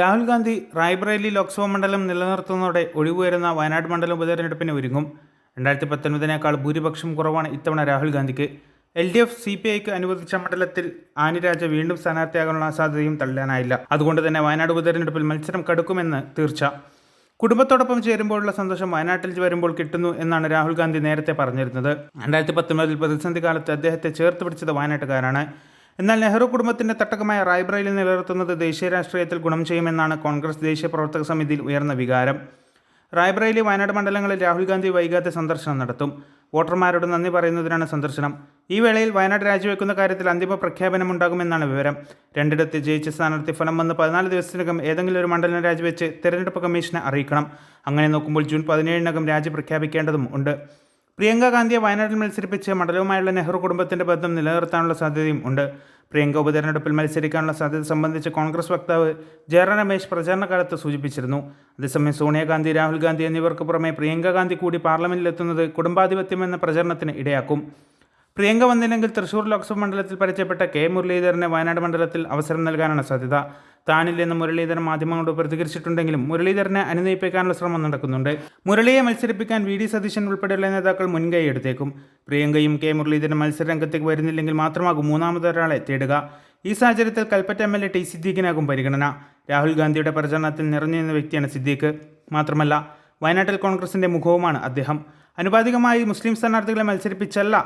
രാഹുൽ ഗാന്ധി റായ്ബറേലി ലോക്സഭാ മണ്ഡലം നിലനിർത്തുന്നതോടെ ഒഴിവുവരുന്ന വയനാട് മണ്ഡലം ഉപതെരഞ്ഞെടുപ്പിന് ഒരുങ്ങും. രണ്ടായിരത്തി പത്തൊൻപതിനേക്കാൾ ഭൂരിപക്ഷം കുറവാണ് ഇത്തവണ രാഹുൽ ഗാന്ധിക്ക്. L D F C P ഐക്ക് അനുവദിച്ച മണ്ഡലത്തിൽ ആനിരാജ വീണ്ടും സ്ഥാനാർത്ഥിയാകാനുള്ള സാധ്യതയും തള്ളാനായില്ല അതുകൊണ്ട് തന്നെ വയനാട് ഉപതെരഞ്ഞെടുപ്പിൽ മത്സരം കടുക്കുമെന്ന് തീർച്ച. കുടുംബത്തോടൊപ്പം ചേരുമ്പോഴുള്ള സന്തോഷം വയനാട്ടിൽ വരുമ്പോൾ കിട്ടുന്നു എന്നാണ് രാഹുൽ ഗാന്ധി നേരത്തെ പറഞ്ഞിരുന്നത്. രണ്ടായിരത്തി പത്തൊൻപതിൽ പ്രതിസന്ധി കാലത്ത് അദ്ദേഹത്തെ ചേർത്ത് പിടിച്ചത് വയനാട്ടുകാരാണ്. എന്നാൽ നെഹ്റു കുടുംബത്തിന്റെ തട്ടകമായ റായ്ബ്രയിൽ നിലനിർത്തുന്നത് ദേശീയ രാഷ്ട്രീയത്തിൽ ഗുണം ചെയ്യുമെന്നാണ് കോൺഗ്രസ് ദേശീയ പ്രവർത്തക സമിതിയിൽ ഉയർന്ന വികാരം. റായ്ബ്രയിലെ വയനാട് മണ്ഡലങ്ങളിൽ രാഹുൽ ഗാന്ധി വൈകാതെ സന്ദർശനം നടത്തും. വോട്ടർമാരോട് നന്ദി പറയുന്നതിനാണ് സന്ദർശനം. ഈ വേളയിൽ വയനാട് രാജിവെക്കുന്ന കാര്യത്തിൽ അന്തിമ പ്രഖ്യാപനമുണ്ടാകുമെന്നാണ് വിവരം. രണ്ടിടത്ത് ജയിച്ച സ്ഥാനാർത്ഥി ഫലം വന്ന് പതിനാല് ദിവസത്തിനകം ഏതെങ്കിലും ഒരു മണ്ഡലം രാജിവെച്ച് തെരഞ്ഞെടുപ്പ് കമ്മീഷനെ അറിയിക്കണം. അങ്ങനെ നോക്കുമ്പോൾ ജൂൺ പതിനേഴിനകം രാജി പ്രഖ്യാപിക്കേണ്ടതും ഉണ്ട്. പ്രിയങ്ക ഗാന്ധിയെ വയനാട്ടിൽ മത്സരിപ്പിച്ച് മണ്ഡലവുമായുള്ള നെഹ്റു കുടുംബത്തിന്റെ ബന്ധം നിലനിർത്താനുള്ള സാധ്യതയും ഉണ്ട്. പ്രിയങ്ക ഉപതെരഞ്ഞെടുപ്പിൽ മത്സരിക്കാനുള്ള സാധ്യത സംബന്ധിച്ച് കോൺഗ്രസ് വക്താവ് ജയറാം രമേശ് പ്രചാരണകാലത്ത് സൂചിപ്പിച്ചിരുന്നു. അതേസമയം സോണിയാഗാന്ധി രാഹുൽ ഗാന്ധി എന്നിവർക്ക് പുറമെ പ്രിയങ്ക ഗാന്ധി കൂടി പാർലമെന്റിലെത്തുന്നത് കുടുംബാധിപത്യം എന്ന പ്രചരണത്തിന് ഇടയാക്കും. പ്രിയങ്ക വന്നില്ലെങ്കിൽ തൃശൂർ ലോക്സഭാ മണ്ഡലത്തിൽ പരിചയപ്പെട്ട കെ മുരളീധരന് വയനാട് മണ്ഡലത്തിൽ അവസരം നൽകാനാണ് സാധ്യത. താനില്ലെന്ന് മുരളീധരൻ മാധ്യമങ്ങളോട് പ്രതികരിച്ചിട്ടുണ്ടെങ്കിലും മുരളീധരനെ അനുനയിപ്പിക്കാനുള്ള ശ്രമം നടക്കുന്നുണ്ട്. മുരളിയെ മത്സരിപ്പിക്കാൻ വി ഡി സതീശൻ ഉൾപ്പെടെയുള്ള നേതാക്കൾ മുൻകൈ എടുത്തേക്കും. പ്രിയങ്കയും കെ മുരളീധരൻ മത്സരരംഗത്തേക്ക് വരുന്നില്ലെങ്കിൽ മാത്രമാകും മൂന്നാമതൊരാളെ തേടുക. ഈ സാഹചര്യത്തിൽ Kalpetta M L A T സിദ്ദീഖിനാകും പരിഗണന. രാഹുൽ ഗാന്ധിയുടെ പ്രചരണത്തിൽ നിറഞ്ഞു നിന്ന വ്യക്തിയാണ് സിദ്ദീഖ്. മാത്രമല്ല വയനാട്ടിൽ കോൺഗ്രസിന്റെ മുഖവുമാണ് അദ്ദേഹം. അനുപാതികമായി മുസ്ലിം സ്ഥാനാർത്ഥികളെ മത്സരിപ്പിച്ചല്ല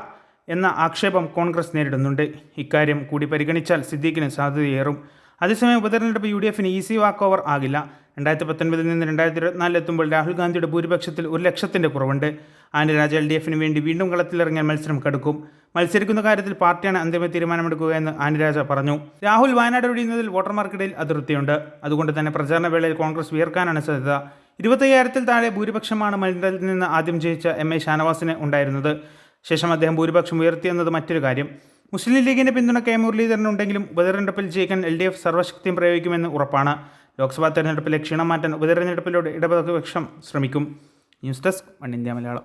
എന്ന ആക്ഷേപം കോൺഗ്രസ് നേരിടുന്നുണ്ട്. ഇക്കാര്യം കൂടി പരിഗണിച്ചാൽ സിദ്ദീഖിന് സാധ്യതയേറും. അതേസമയം ഉപതെരഞ്ഞെടുപ്പ് യു ഡി എഫിന് ഈസി വാക്ക് ഓവർ ആകില്ല. രണ്ടായിരത്തി പത്തൊൻപതിൽ നിന്ന് രണ്ടായിരത്തി ഇരുപത്തിനാലിൽ എത്തുമ്പോൾ രാഹുൽ ഗാന്ധിയുടെ ഭൂരിപക്ഷത്തിൽ ഒരു ലക്ഷത്തിന്റെ കുറവുണ്ട്. ആന്റരാജ എൽ ഡി എഫിന് വേണ്ടി വീണ്ടും കളത്തിലിറങ്ങിയാൽ മത്സരം കടുക്കും. മത്സരിക്കുന്ന കാര്യത്തിൽ പാർട്ടിയാണ് അന്തിമ തീരുമാനമെടുക്കുക എന്ന് ആന്റരാജ പറഞ്ഞു. രാഹുൽ വയനാട് ഒഴിയുന്നതിൽ വോട്ടർമാർക്കിടയിൽ അതിർത്തിയുണ്ട്. അതുകൊണ്ട് തന്നെ പ്രചാരണ വേളയിൽ കോൺഗ്രസ് ഉയർക്കാനാണ് സാധ്യത. ഇരുപത്തയ്യായിരത്തിൽ താഴെ ഭൂരിപക്ഷമാണ് മണ്ഡലത്തിൽ നിന്ന് ആദ്യം ജയിച്ച എം എ ഷാനവാസിന് ഉണ്ടായിരുന്നത്. ശേഷം അദ്ദേഹം ഭൂരിപക്ഷം ഉയർത്തിയെന്നത് മറ്റൊരു കാര്യം. മുസ്ലിം ലീഗിന്റെ പിന്തുണ കെ. മുരളീധരനുണ്ടെങ്കിലും ഉപതെരഞ്ഞെടുപ്പിൽ ജയിക്കാൻ എൽ ഡി എഫ് സർവശക്തിയും പ്രയോഗിക്കുമെന്ന് ഉറപ്പാണ്. ലോക്സഭാ തെരഞ്ഞെടുപ്പിലെ ക്ഷീണം മാറ്റാൻ ഉപതെരഞ്ഞെടുപ്പിലൂടെ ഇടതുപക്ഷം ശ്രമിക്കും. News desk one India Malayalam.